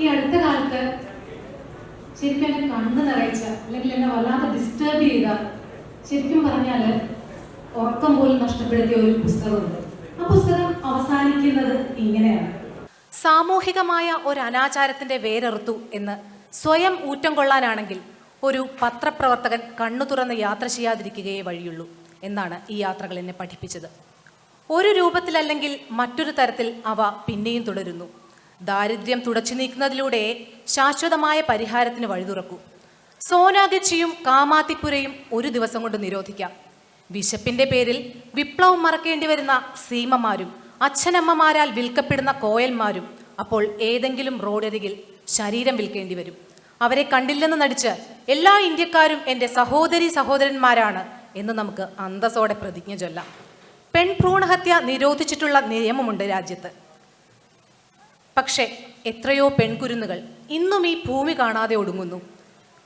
ഈ അടുത്ത കാലത്ത് ശരിക്കും എന്നെ കണ്ണ് നിറയിച്ച അല്ലെങ്കിൽ എന്നെ വല്ലാതെ ഡിസ്റ്റർബ് ചെയ്ത ശരിക്കും പറഞ്ഞാൽ ഉറക്കം പോലും നഷ്ടപ്പെടുത്തിയ ഒരു പുസ്തകമുണ്ട്. ആ പുസ്തകം അവസാനിക്കുന്നത് ഇങ്ങനെയാണ്. സാമൂഹികമായ ഒരു അനാചാരത്തിന്റെ വേരറുത്തു എന്ന് സ്വയം ഊറ്റം കൊള്ളാനാണെങ്കിൽ ഒരു പത്രപ്രവർത്തകൻ കണ്ണു തുറന്ന് യാത്ര ചെയ്യാതിരിക്കുകയേ വഴിയുള്ളൂ എന്നാണ് ഈ യാത്രകൾ എന്നെ പഠിപ്പിച്ചത്. ഒരു രൂപത്തിലല്ലെങ്കിൽ മറ്റൊരു തരത്തിൽ അവ പിന്നെയും തുടരുന്നു. ദാരിദ്ര്യം തുടച്ചു നീക്കുന്നതിലൂടെ ശാശ്വതമായ പരിഹാരത്തിന് വഴി തുറക്കൂ സോനാഗച്ചിയും കാമാത്തിപ്പുരയും ഒരു ദിവസം കൊണ്ട് നിരോധിക്കാം. വിശപ്പിന്റെ പേരിൽ വിപ്ലവം മറക്കേണ്ടി വരുന്ന സീമമാരും അച്ഛനമ്മമാരാൽ വിൽക്കപ്പെടുന്ന കോയൽമാരും അപ്പോൾ ഏതെങ്കിലും റോഡരികിൽ ശരീരം വിൽക്കേണ്ടി വരും. അവരെ കണ്ടില്ലെന്ന് നടിച്ച് എല്ലാ ഇന്ത്യക്കാരും എന്റെ സഹോദരി സഹോദരന്മാരാണ് എന്ന് നമുക്ക് അന്തസ്സോടെ പ്രതിജ്ഞ ചൊല്ലാം. പെൺഭ്രൂണഹത്യ നിരോധിച്ചിട്ടുള്ള നിയമമുണ്ട് രാജ്യത്ത്. പക്ഷേ എത്രയോ പെൺകുരുന്നുകൾ ഇന്നും ഈ ഭൂമി കാണാതെ ഒടുങ്ങുന്നു.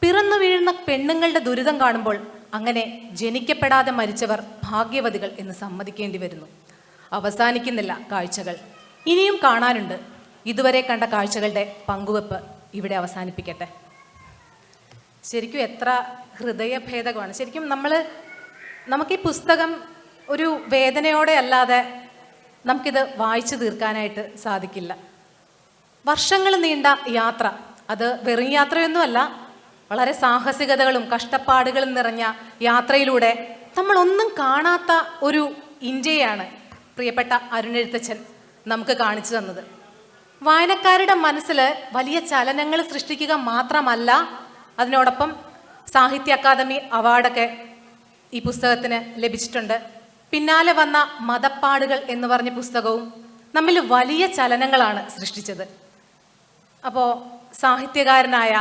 പിറന്നു വീഴുന്ന പെണ്ണുങ്ങളുടെ ദുരിതം കാണുമ്പോൾ അങ്ങനെ ജനിക്കപ്പെടാതെ മരിച്ചവർ ഭാഗ്യവതികൾ എന്ന് സമ്മതിക്കേണ്ടി വരുന്നു. അവസാനിക്കുന്നില്ല കാഴ്ചകൾ. ഇനിയും കാണാനുണ്ട്. ഇതുവരെ കണ്ട കാഴ്ചകളുടെ പങ്കുവെപ്പ് ഇവിടെ അവസാനിപ്പിക്കട്ടെ. ശരിക്കും എത്ര ഹൃദയഭേദകമാണ്. ശരിക്കും നമ്മൾ നമുക്ക് ഈ പുസ്തകം ഒരു വേദനയോടെ അല്ലാതെ നമുക്കിത് വായിച്ചു തീർക്കാനായിട്ട് സാധിക്കില്ല. വർഷങ്ങൾ നീണ്ട യാത്ര. അത് വെറും യാത്രയൊന്നുമല്ല വളരെ സാഹസികതകളും കഷ്ടപ്പാടുകളും നിറഞ്ഞ യാത്രയിലൂടെ നമ്മൾ ഒന്നും കാണാത്ത ഒരു ഇന്ത്യയാണ് പ്രിയപ്പെട്ട അരുണെഴുത്തച്ഛൻ നമുക്ക് കാണിച്ചു തന്നത്. വായനക്കാരുടെ മനസ്സിൽ വലിയ ചലനങ്ങൾ സൃഷ്ടിക്കുക മാത്രമല്ല അതിനോടൊപ്പം സാഹിത്യ അക്കാദമി അവാർഡൊക്കെ ഈ പുസ്തകത്തിന് ലഭിച്ചിട്ടുണ്ട്. പിന്നാലെ വന്ന മതപ്പാടുകൾ എന്ന് പറഞ്ഞ പുസ്തകവും നമ്മിൽ വലിയ ചലനങ്ങളാണ് സൃഷ്ടിച്ചത്. അപ്പോൾ സാഹിത്യകാരനായ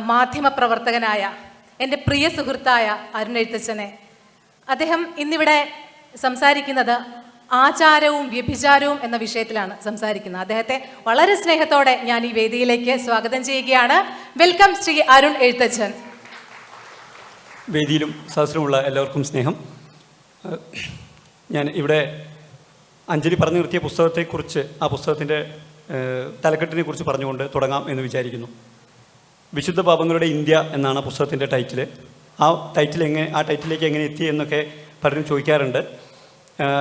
മാധ്യമ മാധ്യമപ്രവർത്തകനായ എന്റെ പ്രിയ സുഹൃത്തായ അരുൺ എഴുത്തച്ഛനെ. അദ്ദേഹം ഇന്നിവിടെ സംസാരിക്കുന്നത് ആചാരവും വ്യഭിചാരവും എന്ന വിഷയത്തിലാണ് സംസാരിക്കുന്നത്. അദ്ദേഹത്തെ വളരെ സ്നേഹത്തോടെ ഞാൻ ഈ വേദിയിലേക്ക് സ്വാഗതം ചെയ്യുകയാണ്. വെൽക്കം ശ്രീ അരുൺ എഴുത്തച്ഛൻ. വേദിയിലും സദസ്സിലുമുള്ള എല്ലാവർക്കും സ്നേഹം. ഞാൻ ഇവിടെ അഞ്ജലി പറഞ്ഞു നിർത്തിയ പുസ്തകത്തെക്കുറിച്ച് ആ പുസ്തകത്തിന്റെ തലക്കെട്ടിനെ കുറിച്ച് പറഞ്ഞുകൊണ്ട് തുടങ്ങാം എന്ന് വിചാരിക്കുന്നു. വിശുദ്ധ പാപങ്ങളുടെ ഇന്ത്യ എന്നാണ് പുസ്തകത്തിന്റെ ടൈറ്റിൽ ആ ടൈറ്റിൽ എങ്ങനെ ആ ടൈറ്റിലേക്ക് എങ്ങനെ എത്തി എന്നൊക്കെ പലരും ചോദിക്കാറുണ്ട്.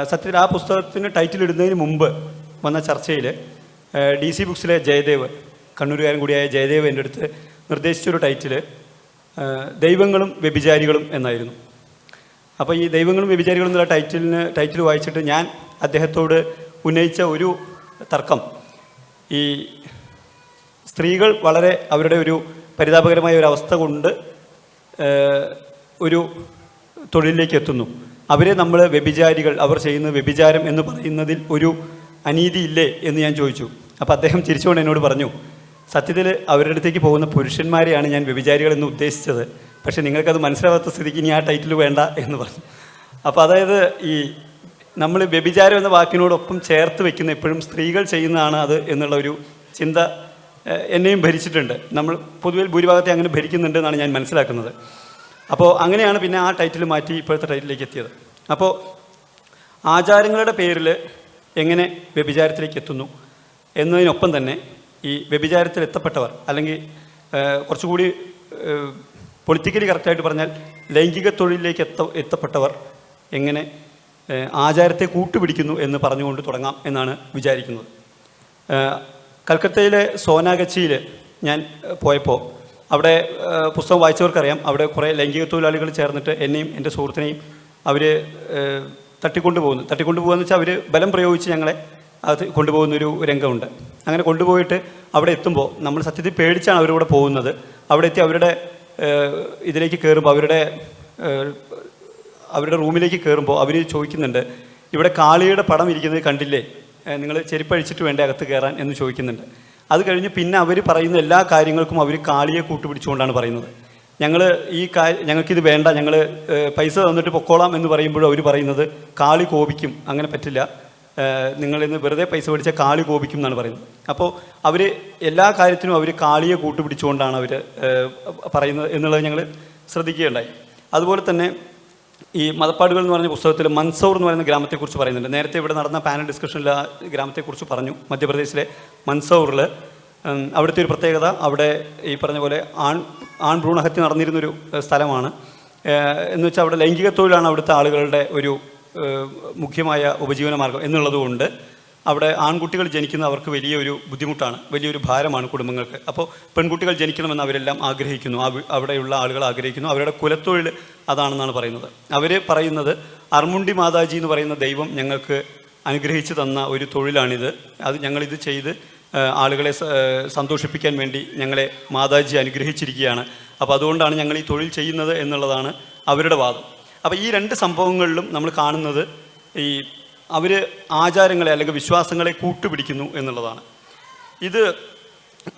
സത്യത്തിൽ ആ പുസ്തകത്തിന് ടൈറ്റിൽ ഇടുന്നതിന് മുമ്പ് വന്ന ചർച്ചയിൽ ഡി സി ബുക്സിലെ ജയദേവ് കണ്ണൂരുകാരൻ കൂടിയായ ജയദേവ് എന്റെ അടുത്ത് നിർദ്ദേശിച്ചൊരു ടൈറ്റിൽ ദൈവങ്ങളും വ്യഭിചാരികളും എന്നായിരുന്നു. അപ്പോൾ ഈ ദൈവങ്ങളും വ്യഭിചാരികളും എന്നുള്ള ടൈറ്റിലിന് ടൈറ്റിൽ വായിച്ചിട്ട് ഞാൻ അദ്ദേഹത്തോട് ഉന്നയിച്ച ഒരു തർക്കം ഈ സ്ത്രീകൾ വളരെ അവരുടെ ഒരു പരിതാപകരമായ ഒരു അവസ്ഥ കൊണ്ട് ഒരു തൊഴിലിലേക്ക് എത്തുന്നു. അവരെ നമ്മൾ വ്യഭിചാരികൾ അവർ ചെയ്യുന്ന വ്യഭിചാരം എന്ന് പറയുന്നതിൽ ഒരു അനീതി ഇല്ലേ എന്ന് ഞാൻ ചോദിച്ചു. അപ്പോൾ അദ്ദേഹം ചിരിച്ചുകൊണ്ട് എന്നോട് പറഞ്ഞു സത്യത്തിൽ അവരുടെ അടുത്തേക്ക് പോകുന്ന പുരുഷന്മാരെയാണ് ഞാൻ വ്യഭിചാരികൾ എന്ന് ഉദ്ദേശിച്ചത്. പക്ഷേ നിങ്ങൾക്കത് മനസ്സിലാവാത്ത സ്ഥിതിക്ക് ഇനി ആ ടൈറ്റിൽ വേണ്ട എന്ന് പറഞ്ഞു. അപ്പോൾ അതായത് ഈ നമ്മൾ വ്യഭിചാരം എന്ന വാക്കിനോടൊപ്പം ചേർത്ത് വെക്കുന്ന എപ്പോഴും സ്ത്രീകൾ ചെയ്യുന്നതാണ് അത് എന്നുള്ള ഒരു ചിന്ത എന്നെയും ഭരിച്ചിട്ടുണ്ട്. നമ്മൾ പൊതുവെ ഭൂരിഭാഗത്തെ അങ്ങനെ ഭരിക്കുന്നുണ്ട് എന്നാണ് ഞാൻ മനസ്സിലാക്കുന്നത്. അപ്പോൾ അങ്ങനെയാണ് പിന്നെ ആ ടൈറ്റിൽ മാറ്റി ഇപ്പോഴത്തെ ടൈറ്റിലേക്ക് എത്തിയത്. അപ്പോൾ ആചാരങ്ങളുടെ പേരിൽ എങ്ങനെ വ്യഭിചാരത്തിലേക്ക് എത്തുന്നു എന്നതിനൊപ്പം തന്നെ ഈ വ്യഭിചാരത്തിൽ എത്തപ്പെട്ടവർ അല്ലെങ്കിൽ കുറച്ചുകൂടി പൊളിറ്റിക്കലി കറക്റ്റായിട്ട് പറഞ്ഞാൽ ലൈംഗിക തൊഴിലിലേക്ക് എത്ത എത്തപ്പെട്ടവർ എങ്ങനെ ആചാരത്തെ കൂട്ടുപിടിക്കുന്നു എന്ന് പറഞ്ഞുകൊണ്ട് തുടങ്ങാം എന്നാണ് വിചാരിക്കുന്നത്. കൽക്കത്തയിലെ സോനാഗച്ചിയിൽ ഞാൻ പോയപ്പോൾ അവിടെ പുസ്തകം വായിച്ചവർക്കറിയാം. അവിടെ കുറേ ലൈംഗിക തൊഴിലാളികൾ ചേർന്നിട്ട് എന്നെയും എന്റെ സുഹൃത്തിനെയും അവർ തട്ടിക്കൊണ്ടു പോകുന്നു. തട്ടിക്കൊണ്ടു വെച്ചാൽ അവർ ബലം പ്രയോഗിച്ച് ഞങ്ങളെ അത് കൊണ്ടുപോകുന്നൊരു രംഗമുണ്ട്. അങ്ങനെ കൊണ്ടുപോയിട്ട് അവിടെ എത്തുമ്പോൾ നമ്മൾ സത്യത്തിൽ പേടിച്ചാണ് അവരിവിടെ പോകുന്നത്. അവിടെ എത്തി അവരുടെ ഇതിലേക്ക് കയറുമ്പോൾ അവരുടെ അവരുടെ റൂമിലേക്ക് കയറുമ്പോൾ അവർ ചോദിക്കുന്നുണ്ട് ഇവിടെ കാളിയുടെ പടം ഇരിക്കുന്നത് കണ്ടില്ലേ? നിങ്ങൾ ചെരുപ്പഴിച്ചിട്ട് വേണ്ടേ അകത്ത് കയറാൻ എന്ന് ചോദിക്കുന്നുണ്ട്. അത് കഴിഞ്ഞ് പിന്നെ അവർ പറയുന്ന എല്ലാ കാര്യങ്ങൾക്കും അവർ കാളിയെ കൂട്ടുപിടിച്ചുകൊണ്ടാണ് പറയുന്നത്. ഞങ്ങൾ ഈ കാ ഞങ്ങൾക്കിത് വേണ്ട ഞങ്ങൾ പൈസ തന്നിട്ട് പൊക്കോളാം എന്ന് പറയുമ്പോഴും അവർ പറയുന്നത് കാളി കോപിക്കും. അങ്ങനെ പറ്റില്ല. നിങ്ങളിന്ന് വെറുതെ പൈസ മേടിച്ച കാളി കോപിക്കും എന്നാണ് പറയുന്നത്. അപ്പോൾ അവർ എല്ലാ കാര്യത്തിനും അവർ കാളിയെ കൂട്ടുപിടിച്ചുകൊണ്ടാണ് അവർ പറയുന്നത് എന്നുള്ളത് ഞങ്ങൾ ശ്രദ്ധിക്കുകയുണ്ടായി. അതുപോലെ തന്നെ ഈ മതപ്പാടുകൾ എന്ന് പറഞ്ഞ പുസ്തകത്തിൽ മൻസൂർ എന്ന് പറയുന്ന ഗ്രാമത്തെക്കുറിച്ച് പറയുന്നുണ്ട്. നേരത്തെ ഇവിടെ നടന്ന പാനൽ ഡിസ്കഷനിൽ ആ ഗ്രാമത്തെക്കുറിച്ച് പറഞ്ഞു. മധ്യപ്രദേശിലെ മൻസൗറിൽ അവിടുത്തെ ഒരു പ്രത്യേകത അവിടെ ഈ പറഞ്ഞ പോലെ ആൺ ആൺ ഭ്രൂണഹത്യ നടന്നിരുന്നൊരു സ്ഥലമാണ്. എന്ന് വെച്ചാൽ അവിടെ ലൈംഗിക തൊഴിലാണ് അവിടുത്തെ ആളുകളുടെ ഒരു മുഖ്യമായ ഉപജീവന മാർഗം എന്നുള്ളതുകൊണ്ട് അവിടെ ആൺകുട്ടികൾ ജനിക്കുന്നത് അവർക്ക് വലിയൊരു ബുദ്ധിമുട്ടാണ്. വലിയൊരു ഭാരമാണ് കുടുംബങ്ങൾക്ക്. അപ്പോൾ പെൺകുട്ടികൾ ജനിക്കണമെന്ന് അവരെല്ലാം ആഗ്രഹിക്കുന്നു. അവിടെയുള്ള ആളുകൾ ആഗ്രഹിക്കുന്നു. അവരുടെ കുലത്തൊഴിൽ അതാണെന്നാണ് പറയുന്നത്. അവർ പറയുന്നത് അർമുണ്ടി മാതാജി എന്ന് പറയുന്ന ദൈവം ഞങ്ങൾക്ക് അനുഗ്രഹിച്ചു തന്ന ഒരു തൊഴിലാണിത്. അത് ഞങ്ങളിത് ചെയ്ത് ആളുകളെ സന്തോഷിപ്പിക്കാൻ വേണ്ടി ഞങ്ങളെ മാതാജി അനുഗ്രഹിച്ചിരിക്കുകയാണ്. അപ്പോൾ അതുകൊണ്ടാണ് ഞങ്ങൾ ഈ തൊഴിൽ ചെയ്യുന്നത് എന്നുള്ളതാണ് അവരുടെ വാദം. അപ്പോൾ ഈ രണ്ട് സംഭവങ്ങളിലും നമ്മൾ കാണുന്നത് ഈ അവർ ആചാരങ്ങളെ അല്ലെങ്കിൽ വിശ്വാസങ്ങളെ കൂട്ടുപിടിക്കുന്നു എന്നുള്ളതാണ്. ഇത്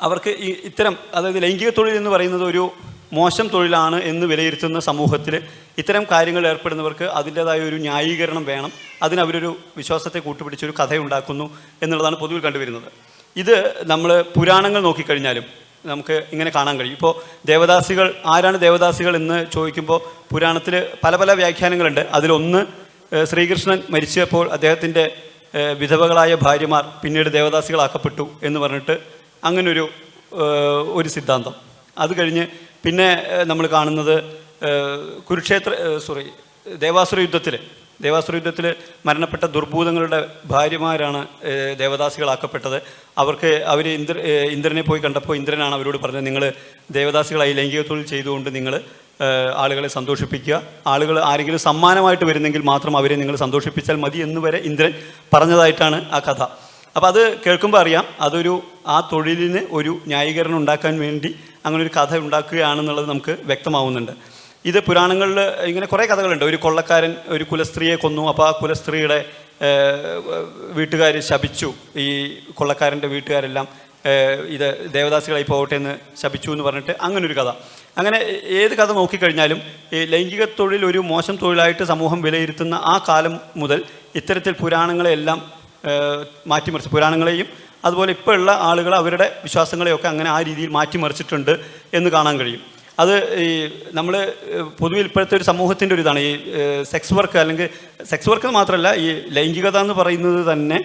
അവർക്ക് ഈ ഇത്തരം അതായത് ലൈംഗിക തൊഴിൽ എന്ന് പറയുന്നത് ഒരു മോശം തൊഴിലാണ് എന്ന് വിലയിരുത്തുന്ന സമൂഹത്തിൽ ഇത്തരം കാര്യങ്ങൾ ഏർപ്പെടുന്നവർക്ക് അതിന്റേതായ ഒരു ന്യായീകരണം വേണം. അതിനവരൊരു വിശ്വാസത്തെ കൂട്ടുപിടിച്ചൊരു കഥയുണ്ടാക്കുന്നു എന്നുള്ളതാണ് പൊതുവിൽ കണ്ടുവരുന്നത്. ഇത് നമ്മൾ പുരാണങ്ങൾ നോക്കിക്കഴിഞ്ഞാലും നമുക്ക് ഇങ്ങനെ കാണാൻ കഴിയും. ഇപ്പോൾ ദേവദാസികൾ ആരാണ് ദേവദാസികൾ എന്ന് ചോദിക്കുമ്പോൾ പുരാണത്തിൽ പല പല വ്യാഖ്യാനങ്ങളുണ്ട്. അതിലൊന്ന് ശ്രീകൃഷ്ണൻ മരിച്ചപ്പോൾ അദ്ദേഹത്തിന്റെ വിധവകളായ ഭാര്യമാർ പിന്നീട് ദേവദാസികളാക്കപ്പെട്ടു എന്ന് പറഞ്ഞിട്ട് അങ്ങനൊരു ഒരു സിദ്ധാന്തം. അത് കഴിഞ്ഞ് പിന്നെ നമ്മൾ കാണുന്നത് കുരുക്ഷേത്ര സോറി ദേവാസുര യുദ്ധത്തിൽ ദേവാസുര യുദ്ധത്തിൽ മരണപ്പെട്ട ദുർഭൂതങ്ങളുടെ ഭാര്യമാരാണ് ദേവദാസികളാക്കപ്പെട്ടത്. അവർക്ക് അവർ ഇന്ദ്ര ഇന്ദ്രനെ പോയി കണ്ടപ്പോൾ ഇന്ദ്രനാണ് അവരോട് പറഞ്ഞത് നിങ്ങൾ ദേവദാസികളായി ലൈംഗിക തൊഴിൽ ചെയ്തുകൊണ്ട് നിങ്ങൾ ആളുകളെ സന്തോഷിപ്പിക്കുക. ആളുകൾ ആരെങ്കിലും സമ്മാനമായിട്ട് വരുന്നെങ്കിൽ മാത്രം അവരെ നിങ്ങൾ സന്തോഷിപ്പിച്ചാൽ മതി എന്ന് വരെ ഇന്ദ്രൻ പറഞ്ഞതായിട്ടാണ് ആ കഥ. അപ്പോൾ അത് കേൾക്കുമ്പോൾ അറിയാം അതൊരു ആ തൊഴിലിന് ഒരു ന്യായീകരണം ഉണ്ടാക്കാൻ വേണ്ടി അങ്ങനെ ഒരു കഥ ഉണ്ടാക്കുകയാണെന്നുള്ളത് നമുക്ക് വ്യക്തമാവുന്നുണ്ട്. ഇത് പുരാണങ്ങളിൽ ഇങ്ങനെ കുറേ കഥകളുണ്ട്. ഒരു കൊള്ളക്കാരൻ ഒരു കുലസ്ത്രീയെ കൊന്നു. അപ്പോൾ ആ കുലസ്ത്രീയുടെ വീട്ടുകാർ ശപിച്ചു. ഈ കൊള്ളക്കാരന്റെ വീട്ടുകാരെല്ലാം ഇത് ദേവദാസികളായി പോകട്ടെ എന്ന് ശപിച്ചു എന്ന് പറഞ്ഞിട്ട് അങ്ങനൊരു കഥ. അങ്ങനെ ഏത് കഥ നോക്കിക്കഴിഞ്ഞാലും ഈ ലൈംഗിക തൊഴിൽ ഒരു മോശം തൊഴിലായിട്ട് സമൂഹം വിലയിരുത്തുന്ന ആ കാലം മുതൽ ഇത്തരത്തിൽ പുരാണങ്ങളെല്ലാം ഏഹ് മാറ്റിമറിച്ച് പുരാണങ്ങളെയും അതുപോലെ ഇപ്പോഴുള്ള ആളുകൾ അവരുടെ വിശ്വാസങ്ങളെയൊക്കെ അങ്ങനെ ആ രീതിയിൽ മാറ്റിമറിച്ചിട്ടുണ്ട് എന്ന് കാണാൻ കഴിയും. അത് ഈ നമ്മൾ പൊതുവിൽ ഇപ്പോഴത്തെ ഒരു സമൂഹത്തിന്റെ ഒരു ഇതാണ് ഈ സെക്സ് വർക്ക് അല്ലെങ്കിൽ സെക്സ് വർക്ക് മാത്രമല്ല ഈ ലൈംഗികത എന്ന് പറയുന്നത് തന്നെ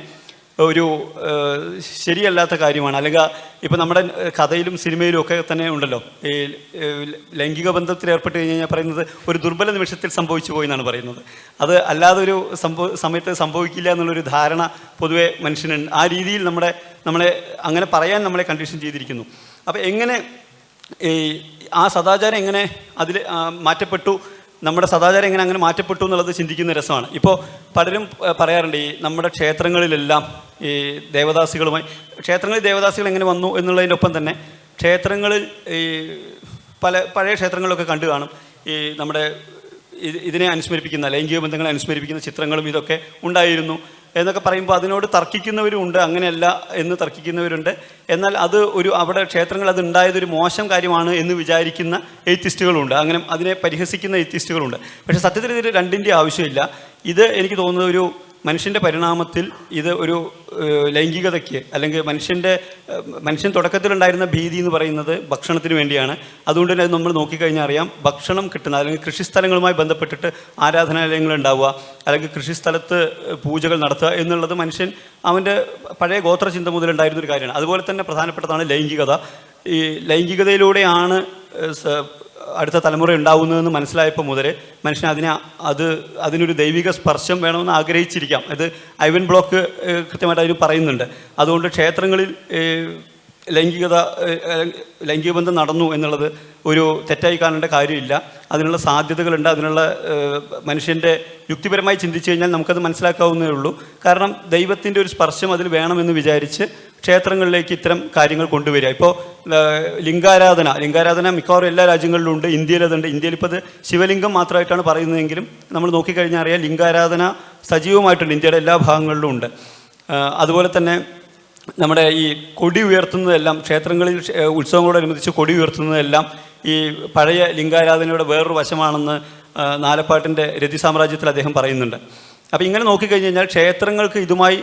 ഒരു ശരിയല്ലാത്ത കാര്യമാണ്. അല്ലെങ്കിൽ ഇപ്പം നമ്മുടെ കഥയിലും സിനിമയിലും ഒക്കെ തന്നെ ഉണ്ടല്ലോ. ഈ ലൈംഗിക ബന്ധത്തിൽ ഏർപ്പെട്ട് കഴിഞ്ഞ് കഴിഞ്ഞാൽ പറയുന്നത് ഒരു ദുർബല നിമിഷത്തിൽ സംഭവിച്ചു പോയി എന്നാണ് പറയുന്നത്. അത് അല്ലാതെ ഒരു സംഭവ സമയത്ത് സംഭവിക്കില്ല എന്നുള്ളൊരു ധാരണ പൊതുവെ മനുഷ്യനുണ്ട്. ആ രീതിയിൽ നമ്മുടെ നമ്മളെ അങ്ങനെ പറയാൻ നമ്മളെ കണ്ടീഷൻ ചെയ്തിരിക്കുന്നു. അപ്പോൾ എങ്ങനെ ഈ ആ സദാചാരം എങ്ങനെ അതിൽ മാറ്റപ്പെട്ടു? നമ്മുടെ സദാചാരം എങ്ങനെ അങ്ങനെ മാറ്റപ്പെട്ടു എന്നുള്ളത് ചിന്തിക്കുന്ന രസമാണ്. ഇപ്പോൾ പലരും പറയാറുണ്ട് ഈ നമ്മുടെ ക്ഷേത്രങ്ങളിലെല്ലാം ഈ ദേവദാസികളുമായി ക്ഷേത്രങ്ങളിൽ ദേവദാസികൾ എങ്ങനെ വന്നു എന്നുള്ളതിന്റെ ഒപ്പം തന്നെ ക്ഷേത്രങ്ങളിൽ ഈ പല പഴയ ക്ഷേത്രങ്ങളിലൊക്കെ കണ്ടു കാണും. ഈ നമ്മുടെ ഇതിനെ അനുസ്മരിപ്പിക്കുന്ന ലൈംഗിക ബന്ധങ്ങളെ അനുസ്മരിപ്പിക്കുന്ന ചിത്രങ്ങളും ഇതൊക്കെ ഉണ്ടായിരുന്നു. എന്നൊക്കെ പറയുമ്പോൾ അതിനോട് തർക്കിക്കുന്നവരും ഉണ്ട് അങ്ങനെയല്ല എന്ന് തർക്കിക്കുന്നവരുണ്ട്. എന്നാൽ അത് ഒരു അവിടെ ക്ഷേത്രങ്ങൾ അത് ഉണ്ടായതൊരു മോശം കാര്യമാണ് എന്ന് വിചാരിക്കുന്ന എയ്ത്തിസ്റ്റുകളുണ്ട് അങ്ങനെ അതിനെ പരിഹസിക്കുന്ന എയ്ത്തിസ്റ്റുകളുണ്ട് പക്ഷേ സത്യത്തിൽ ഇതിൽ രണ്ടിന്റെ ആവശ്യമില്ല. ഇത് എനിക്ക് തോന്നുന്നത് ഒരു മനുഷ്യന്റെ പരിണാമത്തിൽ ഇത് ഒരു ലൈംഗികതയ്ക്ക് അല്ലെങ്കിൽ മനുഷ്യന്റെ മനുഷ്യൻ തുടക്കത്തിലുണ്ടായിരുന്ന ഭീതി എന്ന് പറയുന്നത് ഭക്ഷണത്തിന് വേണ്ടിയാണ്. അതുകൊണ്ട് തന്നെ നമ്മൾ നോക്കിക്കഴിഞ്ഞാൽ അറിയാം ഭക്ഷണം കിട്ടുന്ന അല്ലെങ്കിൽ കൃഷിസ്ഥലങ്ങളുമായി ബന്ധപ്പെട്ടിട്ട് ആരാധനാലയങ്ങൾ ഉണ്ടാവുക അല്ലെങ്കിൽ കൃഷിസ്ഥലത്ത് പൂജകൾ നടത്തുക എന്നുള്ളത് മനുഷ്യൻ അവന്റെ പഴയ ഗോത്രചിന്ത മുതലുണ്ടായിരുന്ന ഒരു കാര്യമാണ്. അതുപോലെ തന്നെ പ്രധാനപ്പെട്ടതാണ് ലൈംഗികത. ഈ ലൈംഗികതയിലൂടെയാണ് അടുത്ത തലമുറ ഉണ്ടാവുന്നതെന്ന് മനസ്സിലായപ്പോൾ മുതൽ മനുഷ്യൻ അതിനെ അത് അതിനൊരു ദൈവിക സ്പർശം വേണമെന്ന് ആഗ്രഹിച്ചിരിക്കാം. അത് ഐവൻ ബ്ലോക്ക് കൃത്യമായിട്ട് അതിന് പറയുന്നുണ്ട്. അതുകൊണ്ട് ക്ഷേത്രങ്ങളിൽ ലൈംഗികത ലൈംഗിക ബന്ധം നടന്നു എന്നുള്ളത് ഒരു തെറ്റായി കാണേണ്ട കാര്യമില്ല. അതിനുള്ള സാധ്യതകളുണ്ട്. അതിനുള്ള മനുഷ്യന്റെ യുക്തിപരമായി ചിന്തിച്ചു കഴിഞ്ഞാൽ നമുക്കത് മനസ്സിലാക്കാവുന്നതേ ഉള്ളൂ. കാരണം ദൈവത്തിന്റെ ഒരു സ്പർശം അതിൽ വേണമെന്ന് വിചാരിച്ച് ക്ഷേത്രങ്ങളിലേക്ക് ഇത്തരം കാര്യങ്ങൾ കൊണ്ടുവരിക. ഇപ്പോൾ ലിംഗാരാധന ലിംഗാരാധന മിക്കവാറും എല്ലാ രാജ്യങ്ങളിലും ഉണ്ട് ഇന്ത്യയിൽ അതുണ്ട്. ഇന്ത്യയിൽ ഇപ്പോൾ അത് ശിവലിംഗം മാത്രമായിട്ടാണ് പറയുന്നതെങ്കിലും നമ്മൾ നോക്കിക്കഴിഞ്ഞാൽ അറിയാം ലിംഗാരാധന സജീവമായിട്ടുണ്ട് ഇന്ത്യയുടെ എല്ലാ ഭാഗങ്ങളിലും ഉണ്ട്. അതുപോലെ തന്നെ നമ്മുടെ ഈ കൊടി ഉയർത്തുന്നതെല്ലാം ക്ഷേത്രങ്ങളിൽ ഉത്സവങ്ങളോടനുബന്ധിച്ച് കൊടി ഉയർത്തുന്നതെല്ലാം ഈ പഴയ ലിംഗാരാധനയുടെ വേറൊരു വശമാണെന്ന് നാലപ്പാട്ടിന്റെ രതി സാമ്രാജ്യത്തിൽ അദ്ദേഹം പറയുന്നുണ്ട്. അപ്പോൾ ഇങ്ങനെ നോക്കിക്കഴിഞ്ഞ് കഴിഞ്ഞാൽ ക്ഷേത്രങ്ങൾക്ക് ഇതുമായി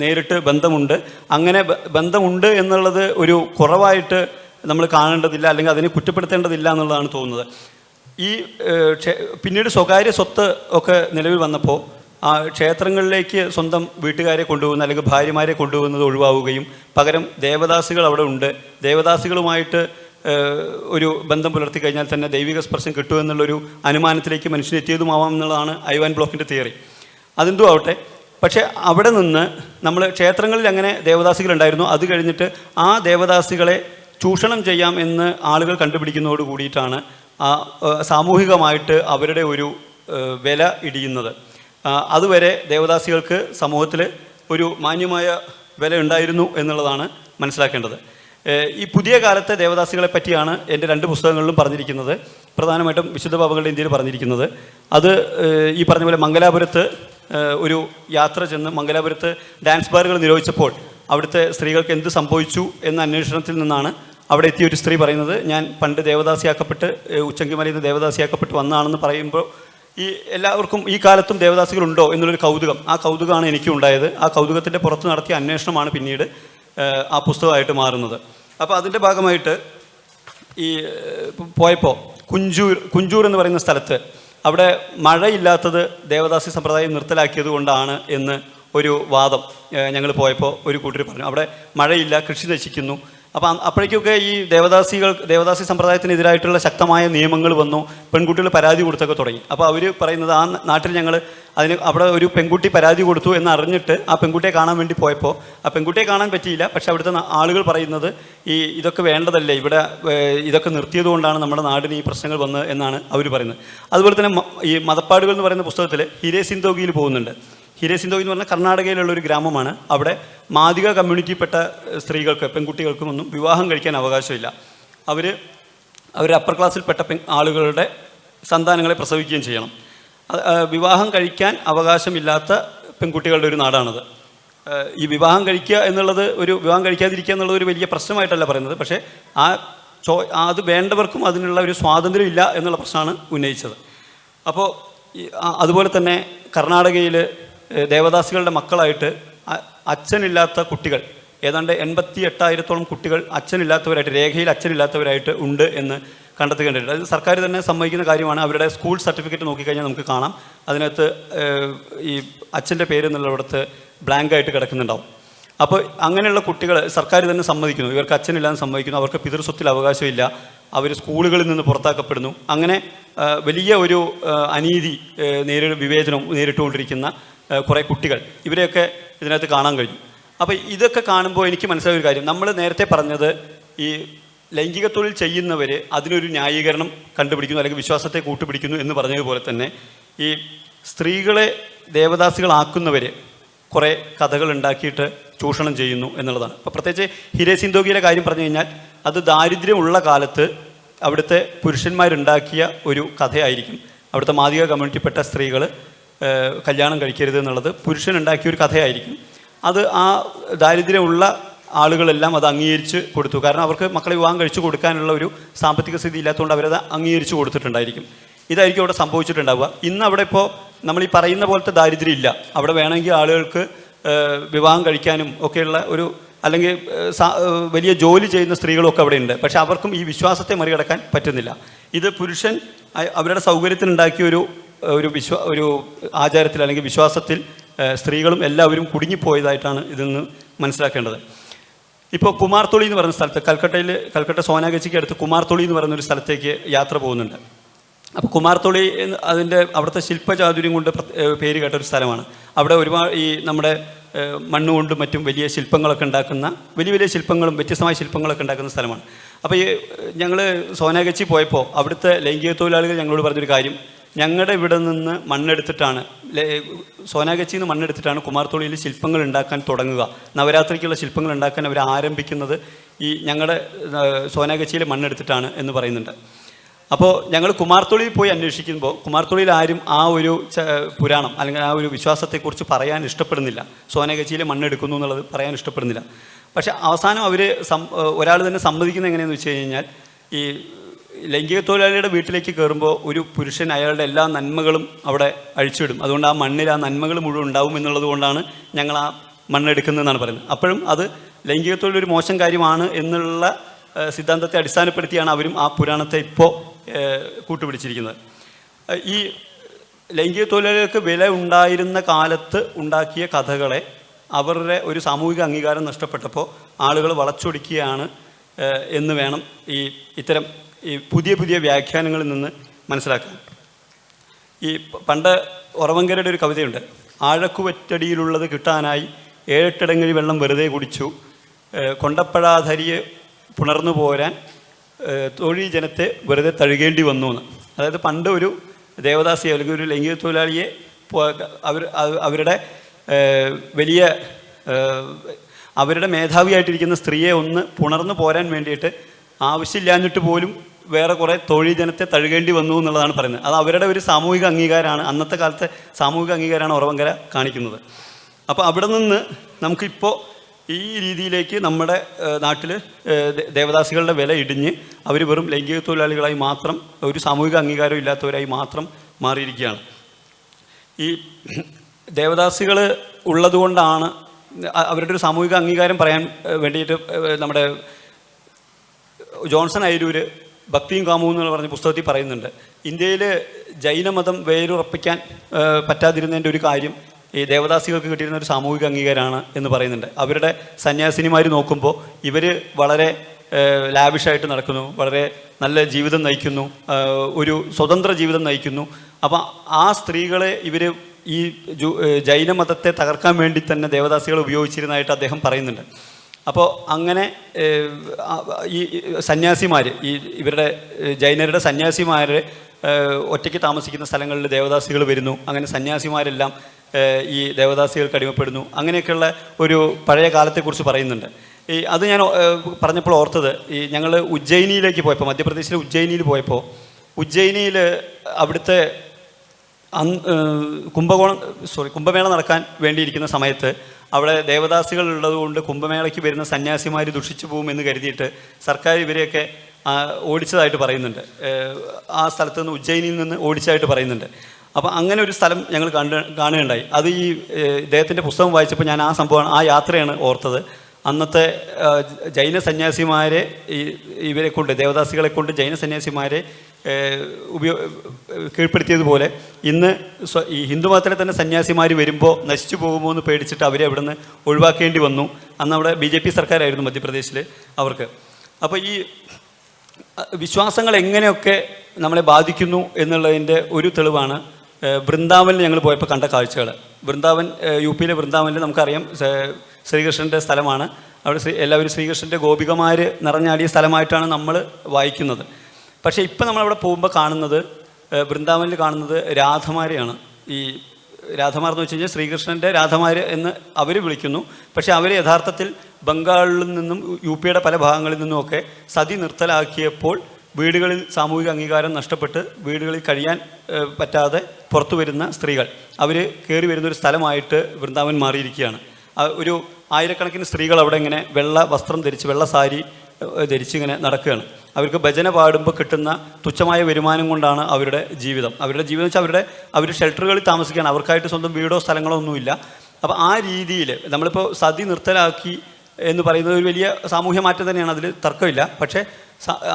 നേരിട്ട് ബന്ധമുണ്ട്. അങ്ങനെ ബന്ധമുണ്ട് എന്നുള്ളത് ഒരു കുറവായിട്ട് നമ്മൾ കാണേണ്ടതില്ല അല്ലെങ്കിൽ അതിനെ കുറ്റപ്പെടുത്തേണ്ടതില്ല എന്നുള്ളതാണ് തോന്നുന്നത്. ഈ പിന്നീട് സ്വകാര്യ സ്വത്ത് ഒക്കെ നിലവിൽ വന്നപ്പോൾ ആ ക്ഷേത്രങ്ങളിലേക്ക് സ്വന്തം വീട്ടുകാരെ കൊണ്ടുപോകുന്ന അല്ലെങ്കിൽ ഭാര്യമാരെ കൊണ്ടുപോകുന്നത് ഒഴിവാവുകയും പകരം ദേവദാസികൾ അവിടെ ഉണ്ട്. ദേവദാസികളുമായിട്ട് ഒരു ബന്ധം പുലർത്തി കഴിഞ്ഞാൽ തന്നെ ദൈവിക സ്പർശം കിട്ടുമെന്നുള്ളൊരു അനുമാനത്തിലേക്ക് മനുഷ്യനെത്തിയതുമാവാം എന്നുള്ളതാണ് ഐവാൻ ബ്ലോക്കിന്റെ തിയറി. അതെന്തും ആവട്ടെ പക്ഷേ അവിടെ നിന്ന് നമ്മൾ ക്ഷേത്രങ്ങളിൽ അങ്ങനെ ദേവദാസികളുണ്ടായിരുന്നു അത് കഴിഞ്ഞിട്ട് ആ ദേവദാസികളെ ചൂഷണം ചെയ്യാം എന്ന് ആളുകൾ കണ്ടുപിടിക്കുന്നതോട് കൂടിയിട്ടാണ് ആ സാമൂഹികമായിട്ട് അവരുടെ ഒരു വില ഇടിയുന്നത്. അതുവരെ ദേവദാസികൾക്ക് സമൂഹത്തിൽ ഒരു മാന്യമായ വില ഉണ്ടായിരുന്നു എന്നുള്ളതാണ് മനസ്സിലാക്കേണ്ടത്. ഈ പുതിയ കാലത്തെ ദേവദാസികളെ പറ്റിയാണ് എന്റെ രണ്ട് പുസ്തകങ്ങളിലും പറഞ്ഞിരിക്കുന്നത്. പ്രധാനമായിട്ടും വിശുദ്ധ ബാബകളുടെ ഇന്ത്യയിൽ പറഞ്ഞിരിക്കുന്നത്. അത് ഈ പറഞ്ഞ പോലെ മംഗലാപുരത്ത് ഒരു യാത്ര ചെന്ന് മംഗലാപുരത്ത് ഡാൻസ് ബാറുകൾ നിരോധിച്ചപ്പോൾ അവിടുത്തെ സ്ത്രീകൾക്ക് എന്ത് സംഭവിച്ചു എന്ന അന്വേഷണത്തിൽ നിന്നാണ് അവിടെ എത്തിയ ഒരു സ്ത്രീ പറയുന്നത് ഞാൻ പണ്ട് ദേവദാസിയാക്കപ്പെട്ട് ഉച്ചങ്കിമലയിൽ നിന്ന് ദേവദാസിയാക്കപ്പെട്ട് വന്നതാണെന്ന് പറയുമ്പോൾ ഈ എല്ലാവർക്കും ഈ കാലത്തും ദേവദാസികളുണ്ടോ എന്നുള്ളൊരു കൗതുകം. ആ കൗതുകമാണ് എനിക്കും ഉണ്ടായത്. ആ കൗതുകത്തിന്റെ പുറത്ത് നടത്തിയ അന്വേഷണമാണ് പിന്നീട് ആ പുസ്തകമായിട്ട് മാറുന്നത്. അപ്പോൾ അതിന്റെ ഭാഗമായിട്ട് ഈ പോയപ്പോൾ കുഞ്ചൂർ കുഞ്ചൂർ എന്ന് പറയുന്ന സ്ഥലത്ത് അവിടെ മഴയില്ലാത്തത് ദേവദാസി സമ്പ്രദായം നിർത്തലാക്കിയത് കൊണ്ടാണ് എന്ന് ഒരു വാദം ഞങ്ങൾ പോയപ്പോൾ ഒരു കൂട്ടർ പറഞ്ഞു. അവിടെ മഴയില്ല കൃഷി നശിക്കുന്നു. അപ്പം അപ്പോഴേക്കൊക്കെ ഈ ദേവദാസികൾ ദേവദാസി സമ്പ്രദായത്തിനെതിരായിട്ടുള്ള ശക്തമായ നിയമങ്ങൾ വന്നു. പെൺകുട്ടികൾ പരാതി കൊടുത്തൊക്കെ തുടങ്ങി. അപ്പോൾ അവർ പറയുന്നത് ആ നാട്ടിൽ ഞങ്ങൾ അതിന് അവിടെ ഒരു പെൺകുട്ടി പരാതി കൊടുത്തു എന്ന് അറിഞ്ഞിട്ട് ആ പെൺകുട്ടിയെ കാണാൻ വേണ്ടി പോയപ്പോൾ ആ പെൺകുട്ടിയെ കാണാൻ പറ്റിയില്ല. പക്ഷേ അവിടുത്തെ ആളുകൾ പറയുന്നത് ഈ ഇതൊക്കെ വേണ്ടതല്ലേ ഇവിടെ ഇതൊക്കെ നിർത്തിയത് കൊണ്ടാണ് നമ്മുടെ നാടിന് ഈ പ്രശ്നങ്ങൾ വന്നത് എന്നാണ് അവർ പറയുന്നത്. അതുപോലെ തന്നെ ഈ മതപ്പാടുകൾ എന്ന് പറയുന്ന പുസ്തകത്തിൽ ഹിരേ സിന്തോഗിയിൽ പോകുന്നുണ്ട്. ഹിരേ എന്ന് പറഞ്ഞാൽ കർണാടകയിലുള്ള ഒരു ഗ്രാമമാണ്. അവിടെ മാതിക കമ്മ്യൂണിറ്റിയിൽപ്പെട്ട ഏഹ്, സ്ത്രീകൾക്ക് പെൺകുട്ടികൾക്കും ഒന്നും വിവാഹം കഴിക്കാൻ അവകാശമില്ല. അവർ അവർ അപ്പർ ക്ലാസ്സിൽപ്പെട്ട പെൺ ആളുകളുടെ സന്താനങ്ങളെ പ്രസവിക്കുകയും ചെയ്യണം. വിവാഹം കഴിക്കാൻ അവകാശമില്ലാത്ത പെൺകുട്ടികളുടെ ഒരു നാടാണത്. ഈ വിവാഹം കഴിക്കുക എന്നുള്ളത് ഒരു വിവാഹം കഴിക്കാതിരിക്കുക എന്നുള്ളത് ഒരു വലിയ പ്രശ്നമായിട്ടല്ല പറയുന്നത്. പക്ഷേ ആ ചോ അത് വേണ്ടവർക്കും അതിനുള്ള ഒരു സ്വാതന്ത്ര്യം ഇല്ല എന്നുള്ള പ്രശ്നമാണ് ഉന്നയിച്ചത്. അപ്പോൾ അതുപോലെ തന്നെ കർണാടകയിൽ ദേവദാസികളുടെ മക്കളായിട്ട് അച്ഛനില്ലാത്ത കുട്ടികൾ ഏതാണ്ട് എൺപത്തി എട്ടായിരത്തോളം കുട്ടികൾ അച്ഛനില്ലാത്തവരായിട്ട് രേഖയിൽ അച്ഛനില്ലാത്തവരായിട്ട് ഉണ്ട് എന്ന് കണ്ടെത്തുകയുണ്ടായിട്ടുണ്ട് അത് സർക്കാർ തന്നെ സമ്മതിക്കുന്ന കാര്യമാണ്. അവരുടെ സ്കൂൾ സർട്ടിഫിക്കറ്റ് നോക്കിക്കഴിഞ്ഞാൽ നമുക്ക് കാണാം. അതിനകത്ത് ഈ അച്ഛന്റെ പേര് എന്നുള്ളിടത്ത് ബ്ലാങ്ക് ആയിട്ട് കിടക്കുന്നുണ്ടാവും. അപ്പോൾ അങ്ങനെയുള്ള കുട്ടികൾ സർക്കാർ തന്നെ സമ്മതിക്കുന്നു. ഇവർക്ക് അച്ഛനില്ലാന്ന് സമ്മതിക്കുന്നു. അവർക്ക് പിതൃസ്വത്തിൽ അവകാശമില്ല. അവർ സ്കൂളുകളിൽ നിന്ന് പുറത്താക്കപ്പെടുന്നു. അങ്ങനെ വലിയ ഒരു അനീതി നേരി വിവേചനം നേരിട്ടുകൊണ്ടിരിക്കുന്ന കുറേ കുട്ടികൾ. ഇവരെയൊക്കെ ഇതിനകത്ത് കാണാൻ കഴിഞ്ഞു. അപ്പോൾ ഇതൊക്കെ കാണുമ്പോൾ എനിക്ക് മനസ്സിലായ ഒരു കാര്യം. നമ്മൾ നേരത്തെ പറഞ്ഞത് ഈ ലൈംഗിക തൊഴിൽ ചെയ്യുന്നവർ അതിനൊരു ന്യായീകരണം കണ്ടുപിടിക്കുന്നു അല്ലെങ്കിൽ വിശ്വാസത്തെ കൂട്ടുപിടിക്കുന്നു എന്ന് പറഞ്ഞതുപോലെ തന്നെ ഈ സ്ത്രീകളെ ദേവദാസികളാക്കുന്നവർ കുറേ കഥകൾ ഉണ്ടാക്കിയിട്ട് ചൂഷണം ചെയ്യുന്നു എന്നുള്ളതാണ്. അപ്പോൾ പ്രത്യേകിച്ച് ഹിരേ സിന്ധോഗിയുടെ കാര്യം പറഞ്ഞു കഴിഞ്ഞാൽ അത് ദാരിദ്ര്യമുള്ള കാലത്ത് അവിടുത്തെ പുരുഷന്മാരുണ്ടാക്കിയ ഒരു കഥയായിരിക്കും. അവിടുത്തെ മാതിക കമ്മ്യൂണിറ്റിപ്പെട്ട സ്ത്രീകൾ കല്യാണം കഴിക്കരുത് എന്നുള്ളത് പുരുഷനുണ്ടാക്കിയ ഒരു കഥയായിരിക്കും. അത് ആ ദാരിദ്ര്യമുള്ള ആളുകളെല്ലാം അത് അംഗീകരിച്ച് കൊടുത്തു. കാരണം അവർക്ക് മക്കളെ വിവാഹം കഴിച്ചു കൊടുക്കാനുള്ള ഒരു സാമ്പത്തിക സ്ഥിതി ഇല്ലാത്തതുകൊണ്ട് അവരത് അംഗീകരിച്ച് കൊടുത്തിട്ടുണ്ടായിരിക്കും. ഇതായിരിക്കും അവിടെ സംഭവിച്ചിട്ടുണ്ടാവുക. ഇന്ന് അവിടെ ഇപ്പോൾ നമ്മൾ ഈ പറയുന്ന പോലത്തെ ദാരിദ്ര്യം ഇല്ല. അവിടെ വേണമെങ്കിൽ ആളുകൾക്ക് വിവാഹം കഴിക്കാനും ഒക്കെയുള്ള ഒരു അല്ലെങ്കിൽ വലിയ ജോലി ചെയ്യുന്ന സ്ത്രീകളൊക്കെ അവിടെ ഉണ്ട്. പക്ഷേ അവർക്കും ഈ വിശ്വാസത്തെ മറികടക്കാൻ പറ്റുന്നില്ല. ഇത് പുരുഷൻ അവരുടെ സൗകര്യത്തിനുണ്ടാക്കിയ ഒരു ഒരു വിശ്വ ഒരു ആചാരത്തിൽ അല്ലെങ്കിൽ വിശ്വാസത്തിൽ സ്ത്രീകളും എല്ലാവരും കുടുങ്ങിപ്പോയതായിട്ടാണ് ഇതിൽ നിന്ന് മനസ്സിലാക്കേണ്ടത്. ഇപ്പോൾ കുമാർത്തുളി എന്ന് പറയുന്ന സ്ഥലത്ത് കൽക്കട്ടയിൽ കൽക്കട്ട സോനാഗച്ചിക്ക് അടുത്ത് കുമാർത്തുളി എന്ന് പറയുന്ന ഒരു സ്ഥലത്തേക്ക് യാത്ര പോകുന്നുണ്ട്. അപ്പോൾ കുമാർത്തുളി അതിന്റെ അവിടുത്തെ ശില്പചാതുര്യം കൊണ്ട് പേര് കേട്ട ഒരു സ്ഥലമാണ്. അവിടെ ഒരുപാട് ഈ നമ്മുടെ മണ്ണുകൊണ്ടും മറ്റും വലിയ ശില്പങ്ങളൊക്കെ ഉണ്ടാക്കുന്ന വലിയ വലിയ ശില്പങ്ങളും വ്യത്യസ്തമായ ശില്പങ്ങളൊക്കെ ഉണ്ടാക്കുന്ന സ്ഥലമാണ്. അപ്പോൾ ഈ ഞങ്ങൾ സോനാഗച്ചി പോയപ്പോൾ അവിടുത്തെ ലൈംഗിക തൊഴിലാളികൾ ഞങ്ങളോട് പറഞ്ഞൊരു കാര്യം. ഞങ്ങളുടെ ഇവിടെ നിന്ന് മണ്ണെടുത്തിട്ടാണ് സോനാഗച്ചിയിൽ നിന്ന് മണ്ണെടുത്തിട്ടാണ് കുമാർത്തോളിയിൽ ശില്പങ്ങൾ ഉണ്ടാക്കാൻ തുടങ്ങുക. നവരാത്രിക്കുള്ള ശില്പങ്ങൾ ഉണ്ടാക്കാൻ അവർ ആരംഭിക്കുന്നത് ഈ ഞങ്ങളുടെ സോനാഗച്ചിയിൽ മണ്ണെടുത്തിട്ടാണ് എന്ന് പറയുന്നുണ്ട്. അപ്പോൾ ഞങ്ങൾ കുമാർത്തുള്ളിയിൽ പോയി അന്വേഷിക്കുമ്പോൾ കുമാർത്തുള്ളിയിൽ ആരും ആ ഒരു പുരാണം അല്ലെങ്കിൽ ആ ഒരു വിശ്വാസത്തെക്കുറിച്ച് പറയാൻ ഇഷ്ടപ്പെടുന്നില്ല. സോനഗച്ചിയിൽ മണ്ണെടുക്കുന്നു എന്നുള്ളത് പറയാൻ ഇഷ്ടപ്പെടുന്നില്ല. പക്ഷേ അവസാനം അവർ ഒരാൾ തന്നെ സമ്മതിക്കുന്നത് എങ്ങനെയാണെന്ന് വെച്ച് കഴിഞ്ഞാൽ ഈ ലൈംഗിക തൊഴിലാളിയുടെ വീട്ടിലേക്ക് കയറുമ്പോൾ ഒരു പുരുഷൻ അയാളുടെ എല്ലാ നന്മകളും അവിടെ അഴിച്ചുവിടും അതുകൊണ്ട് ആ മണ്ണിൽ ആ നന്മകൾ മുഴുവൻ ഉണ്ടാവും എന്നുള്ളത് കൊണ്ടാണ് ഞങ്ങൾ ആ മണ്ണെടുക്കുന്നതെന്നാണ് പറയുന്നത്. അപ്പോഴും അത് ലൈംഗിക തൊഴിൽ ഒരു മോശം കാര്യമാണ് എന്നുള്ള സിദ്ധാന്തത്തെ അടിസ്ഥാനപ്പെടുത്തിയാണ് അവരും ആ പുരാണത്തെ ഇപ്പോൾ കൂട്ടുപിടിച്ചിരിക്കുന്നത്. ഈ ലൈംഗിക തൊഴിലാളികൾക്ക് വില ഉണ്ടായിരുന്ന കാലത്ത് ഉണ്ടാക്കിയ കഥകളെ അവരുടെ ഒരു സാമൂഹിക അംഗീകാരം നഷ്ടപ്പെട്ടപ്പോൾ ആളുകൾ വളച്ചൊടിക്കുകയാണ് എന്ന് വേണം ഈ ഇത്തരം ഈ പുതിയ പുതിയ വ്യാഖ്യാനങ്ങളിൽ നിന്ന് മനസ്സിലാക്കാം. ഈ പണ്ട് ഉറവങ്കരയുടെ ഒരു കവിതയുണ്ട്. ആഴക്കുവറ്റടിയിലുള്ളത് കിട്ടാനായി ഏഴെട്ടിടങ്ങഴി വെള്ളം വെറുതെ കുടിച്ചു. കൊണ്ടപ്പഴാധരിയെ പുണർന്നു പോരാൻ തൊഴിൽ ജനത്തെ വെറുതെ തഴുകേണ്ടി വന്നു എന്ന് അതായത് പണ്ട് ഒരു ദേവദാസിയെ അല്ലെങ്കിൽ ഒരു ലൈംഗിക തൊഴിലാളിയെ അവർ അവരുടെ വലിയ അവരുടെ മേധാവിയായിട്ടിരിക്കുന്ന സ്ത്രീയെ ഒന്ന് പുണർന്നു പോരാൻ വേണ്ടിയിട്ട് ആവശ്യമില്ലാഞ്ഞിട്ട് പോലും വേറെ കുറേ തൊഴിൽ ജനത്തെ തഴുകേണ്ടി വന്നു എന്നുള്ളതാണ് പറയുന്നത്. അത് അവരുടെ ഒരു സാമൂഹിക അംഗീകാരമാണ്. അന്നത്തെ കാലത്തെ സാമൂഹിക അംഗീകാരമാണ് ഉറവങ്കര കാണിക്കുന്നത്. അപ്പോൾ അവിടെ നിന്ന് നമുക്കിപ്പോൾ ഈ രീതിയിലേക്ക് നമ്മുടെ നാട്ടിൽ ദേവദാസികളുടെ വില ഇടിഞ്ഞ് അവർ വെറും ലൈംഗിക തൊഴിലാളികളായി മാത്രം ഒരു സാമൂഹിക അംഗീകാരം ഇല്ലാത്തവരായി മാത്രം മാറിയിരിക്കുകയാണ്. ഈ ദേവദാസികൾ ഉള്ളതുകൊണ്ടാണ് അവരുടെ ഒരു സാമൂഹിക അംഗീകാരം പറയാൻ വേണ്ടിയിട്ട് നമ്മുടെ ജോൺസൺ അയരൂര് ഭക്തിയും കാമവും എന്ന് പറഞ്ഞ പുസ്തകത്തിൽ പറയുന്നുണ്ട്. ഇന്ത്യയിൽ ജൈനമതം വേരുറപ്പിക്കാൻ പറ്റാതിരുന്നതിന്റെ ഒരു കാര്യം ഈ ദേവദാസികൾക്ക് കിട്ടിയിരുന്ന ഒരു സാമൂഹിക അംഗീകാരമാണ് എന്ന് പറയുന്നുണ്ട്. അവരുടെ സന്യാസിനിമാർ നോക്കുമ്പോൾ ഇവർ വളരെ ലാവിഷായിട്ട് നടക്കുന്നു വളരെ നല്ല ജീവിതം നയിക്കുന്നു ഒരു സ്വതന്ത്ര ജീവിതം നയിക്കുന്നു. അപ്പം ആ സ്ത്രീകളെ ഇവർ ഈ ജൈനമതത്തെ തകർക്കാൻ വേണ്ടി തന്നെ ദേവദാസികൾ ഉപയോഗിച്ചിരുന്നതായിട്ട് അദ്ദേഹം പറയുന്നുണ്ട്. അപ്പോൾ അങ്ങനെ ഈ സന്യാസിമാർ ഈ ഇവരുടെ ജൈനരുടെ സന്യാസിമാർ ഒറ്റയ്ക്ക് താമസിക്കുന്ന സ്ഥലങ്ങളിൽ ദേവദാസികൾ വരുന്നു. അങ്ങനെ സന്യാസിമാരെല്ലാം ഈ ദേവദാസികൾക്ക് അടിമപ്പെടുന്നു. അങ്ങനെയൊക്കെയുള്ള ഒരു പഴയ കാലത്തെക്കുറിച്ച് പറയുന്നുണ്ട്. ഈ അത് ഞാൻ പറഞ്ഞപ്പോൾ ഓർത്തത് ഈ ഞങ്ങൾ ഉജ്ജയിനിയിലേക്ക് പോയപ്പോൾ മധ്യപ്രദേശിലെ ഉജ്ജയിനിയിൽ പോയപ്പോൾ ഉജ്ജയിനിയിൽ അവിടുത്തെ അന്ന് കുംഭകോണം സോറി കുംഭമേള നടക്കാൻ വേണ്ടിയിരിക്കുന്ന സമയത്ത് അവിടെ ദേവദാസികൾ ഉള്ളതുകൊണ്ട് കുംഭമേളയ്ക്ക് വരുന്ന സന്യാസിമാർ ദുഷിച്ചു പോകുമെന്ന് കരുതിയിട്ട് സർക്കാർ ഇവരെയൊക്കെ ഓടിച്ചതായിട്ട് പറയുന്നുണ്ട്. ആ സ്ഥലത്ത് നിന്ന് ഉജ്ജയിനിയിൽ നിന്ന് ഓടിച്ചതായിട്ട് പറയുന്നുണ്ട്. അപ്പോൾ അങ്ങനെ ഒരു സ്ഥലം ഞങ്ങൾ കണ്ട് കാണുകയുണ്ടായി. അത് ഈ ഇദ്ദേഹത്തിന്റെ പുസ്തകം വായിച്ചപ്പോൾ ഞാൻ ആ സംഭവമാണ് ആ യാത്രയാണ് ഓർത്തത്. അന്നത്തെ ജൈന സന്യാസിമാരെ ഇവരെ കൊണ്ട് ദേവദാസികളെ കൊണ്ട് ജൈന സന്യാസിമാരെ ഉപയോഗ ഉപയോ കീഴ്പ്പെടുത്തിയതുപോലെ ഇന്ന് ഈ ഹിന്ദുമതത്തിലെ തന്നെ സന്യാസിമാർ വരുമ്പോൾ നശിച്ചു പോകുമോ എന്ന് പേടിച്ചിട്ട് അവരെ അവിടെ നിന്ന് ഒഴിവാക്കേണ്ടി വന്നു. അന്ന് അവിടെ ബി ജെ പി സർക്കാരായിരുന്നു മധ്യപ്രദേശിൽ അവർക്ക്. അപ്പോൾ ഈ വിശ്വാസങ്ങൾ എങ്ങനെയൊക്കെ നമ്മളെ ബാധിക്കുന്നു എന്നുള്ളതിന്റെ ഒരു തെളിവാണ് വൃന്ദാവനിൽ ഞങ്ങൾ പോയപ്പോൾ കണ്ട കാഴ്ചകൾ വൃന്ദാവൻ യു പിയിലെ വൃന്ദാവനിൽ നമുക്കറിയാം ശ്രീകൃഷ്ണന്റെ സ്ഥലമാണ്. അവിടെ ശ്രീ എല്ലാവരും ശ്രീകൃഷ്ണന്റെ ഗോപികമാർ നിറഞ്ഞാടിയ സ്ഥലമായിട്ടാണ് നമ്മൾ വായിക്കുന്നത്. പക്ഷേ ഇപ്പം നമ്മളവിടെ പോകുമ്പോൾ കാണുന്നത് വൃന്ദാവനിൽ കാണുന്നത് രാധമാരെയാണ്. ഈ രാധമാർ എന്ന് വെച്ച് കഴിഞ്ഞാൽ ശ്രീകൃഷ്ണന്റെ രാധമാർ എന്ന് അവർ വിളിക്കുന്നു. പക്ഷേ അവർ യഥാർത്ഥത്തിൽ ബംഗാളിൽ നിന്നും യു പിയുടെ പല ഭാഗങ്ങളിൽ നിന്നുമൊക്കെ സതി നിർത്തലാക്കിയപ്പോൾ വീടുകളിൽ സാമൂഹിക അംഗീകാരം നഷ്ടപ്പെട്ട് വീടുകളിൽ കഴിയാൻ പറ്റാതെ പുറത്തു വരുന്ന സ്ത്രീകൾ. അവർ കയറി വരുന്ന ഒരു സ്ഥലമായിട്ട് വൃന്ദാവൻ മാറിയിരിക്കുകയാണ്. ഒരു ആയിരക്കണക്കിന് സ്ത്രീകൾ അവിടെ ഇങ്ങനെ വെള്ള വസ്ത്രം ധരിച്ച് വെള്ള സാരി ധരിച്ച് ഇങ്ങനെ നടക്കുകയാണ്. അവർക്ക് ഭജന പാടുമ്പോൾ കിട്ടുന്ന തുച്ഛമായ വരുമാനം കൊണ്ടാണ് അവരുടെ ജീവിതം. അവരുടെ ജീവിതം വെച്ചാൽ അവരുടെ അവർ ഷെൽട്ടറുകളിൽ താമസിക്കുകയാണ്. അവർക്കായിട്ട് സ്വന്തം വീടോ സ്ഥലങ്ങളോ ഒന്നുമില്ല. അപ്പോൾ ആ രീതിയിൽ നമ്മളിപ്പോൾ സതി നിർത്തലാക്കി എന്ന് പറയുന്നത് ഒരു വലിയ സാമൂഹ്യ മാറ്റം തന്നെയാണ്. അതിൽ തർക്കമില്ല. പക്ഷേ